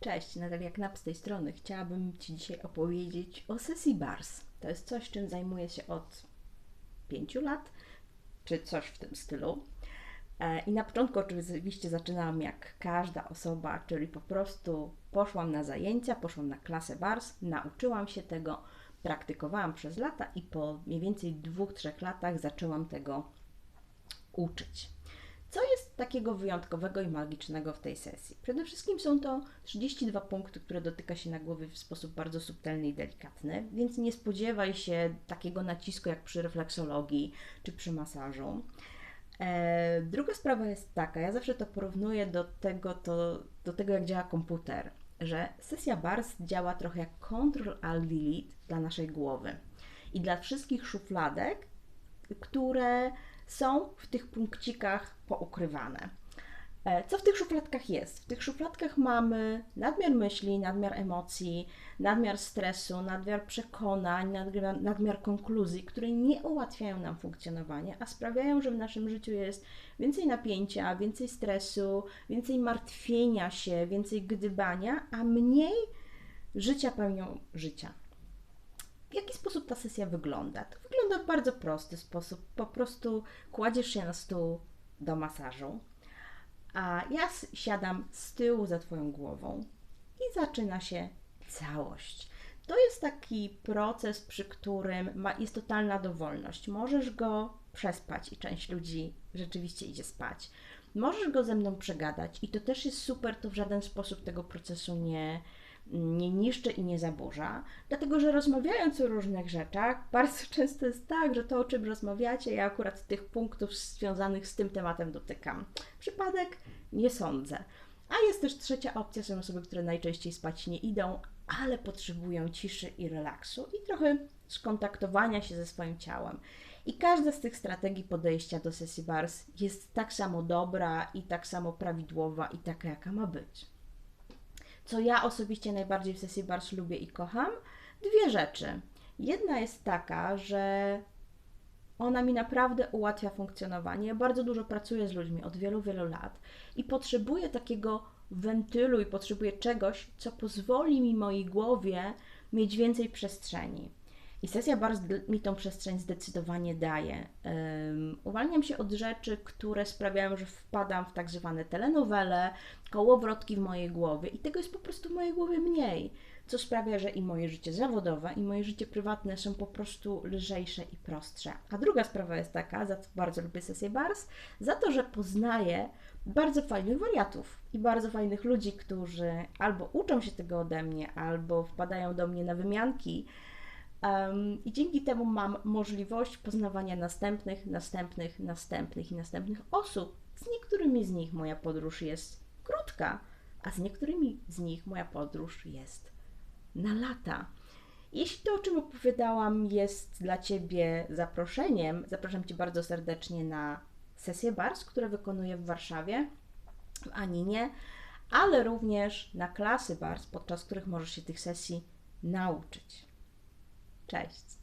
Cześć, Natalia Knap z tej strony. Chciałabym Ci dzisiaj opowiedzieć o sesji BARS. To jest coś, czym zajmuję się od pięciu lat, czy coś w tym stylu. E, I na początku oczywiście zaczynałam jak każda osoba, czyli po prostu poszłam na zajęcia, poszłam na klasę BARS, nauczyłam się tego, praktykowałam przez lata i po mniej więcej dwóch, trzech latach zaczęłam tego uczyć. Co jest takiego wyjątkowego i magicznego w tej sesji? Przede wszystkim są to 32 punkty, które dotyka się na głowie w sposób bardzo subtelny i delikatny, więc nie spodziewaj się takiego nacisku jak przy refleksologii czy przy masażu. E, druga sprawa jest taka, ja zawsze to porównuję do tego, to, do tego jak działa komputer, że sesja BARS działa trochę jak Ctrl Alt Delete dla naszej głowy i dla wszystkich szufladek, które są w tych punkcikach poukrywane. E, co w tych szufladkach jest? W tych szufladkach mamy nadmiar myśli, nadmiar emocji, nadmiar stresu, nadmiar przekonań, nadmiar, nadmiar konkluzji, które nie ułatwiają nam funkcjonowania, a sprawiają, że w naszym życiu jest więcej napięcia, więcej stresu, więcej martwienia się, więcej gdybania, a mniej życia pełnią życia. W jaki sposób ta sesja wygląda? To wygląda w bardzo prosty sposób. Po prostu kładziesz się na stół do masażu, a ja siadam z tyłu za Twoją głową i zaczyna się całość. To jest taki proces, przy którym ma, jest totalna dowolność. Możesz go przespać i część ludzi rzeczywiście idzie spać. Możesz go ze mną przegadać i to też jest super, to w żaden sposób tego procesu nie, nie niszczy i nie zaburza, dlatego że rozmawiając o różnych rzeczach, bardzo często jest tak, że to, o czym rozmawiacie, ja akurat tych punktów związanych z tym tematem dotykam. Przypadek? Nie sądzę. A jest też trzecia opcja, są osoby, które najczęściej spać nie idą, ale potrzebują ciszy i relaksu i trochę skontaktowania się ze swoim ciałem. I każda z tych strategii podejścia do sesji BARS jest tak samo dobra i tak samo prawidłowa i taka, jaka ma być co ja osobiście najbardziej w sesji Bars lubię i kocham? Dwie rzeczy. Jedna jest taka, że ona mi naprawdę ułatwia funkcjonowanie. Ja bardzo dużo pracuję z ludźmi od wielu, wielu lat i potrzebuję takiego wentylu i potrzebuję czegoś, co pozwoli mi mojej głowie mieć więcej przestrzeni. I sesja bardzo mi tą przestrzeń zdecydowanie daje. Um, uwalniam się od rzeczy, które sprawiają, że wpadam w tak zwane telenowele, kołowrotki w mojej głowie i tego jest po prostu w mojej głowie mniej, co sprawia, że i moje życie zawodowe, i moje życie prywatne są po prostu lżejsze i prostsze. A druga sprawa jest taka, za co bardzo lubię sesję BARS, za to, że poznaję bardzo fajnych wariatów i bardzo fajnych ludzi, którzy albo uczą się tego ode mnie, albo wpadają do mnie na wymianki, Um, I dzięki temu mam możliwość poznawania następnych, następnych, następnych i następnych osób. Z niektórymi z nich moja podróż jest krótka, a z niektórymi z nich moja podróż jest na lata. Jeśli to, o czym opowiadałam, jest dla Ciebie zaproszeniem, zapraszam Cię bardzo serdecznie na sesję BARS, które wykonuję w Warszawie, w Aninie, ale również na klasy BARS, podczas których możesz się tych sesji nauczyć. Cześć!